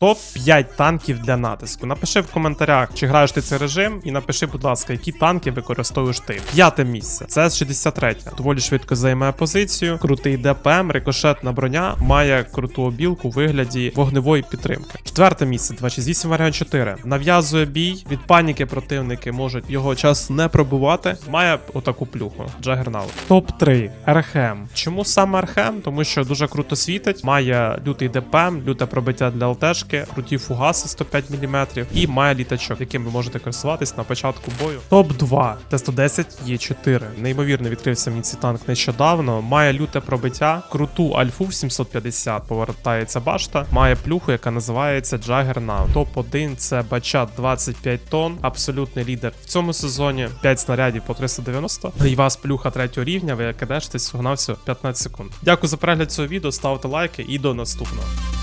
Топ-5 танків для натиску. Напиши в коментарях, чи граєш ти цей режим, і напиши, будь ласка, які танки використовуєш ти. П'яте місце. Це 63 Доволі швидко займає позицію. Крутий ДПМ, рикошетна броня, має круту обілку у вигляді вогневої підтримки. Четверте місце 268 варіант 4. Нав'язує бій. Від паніки противники можуть його час не пробувати. Має отаку плюху. Джагернаут. Топ-3. Архем. Чому саме Архем? Тому що дуже круто світить, має лютий ДПМ, люте пробиття для ЛТшки, круті фугаси 105 мм і має літачок, яким ви можете користуватись на початку бою. Топ-2. Т-110 Є4. Неймовірно відкрився мені цей танк нещодавно. Має люте пробиття, круту альфу в 750, повертається башта, має плюху, яка називається Juggernaut. Топ-1 це бачат 25 тонн, абсолютний лідер в цьому сезоні. 5 снарядів по 390. І вас плюха третього рівня, ви кидештесь всього 15 секунд. Дякую за перегляд цього відео, ставте лайки і до наступного.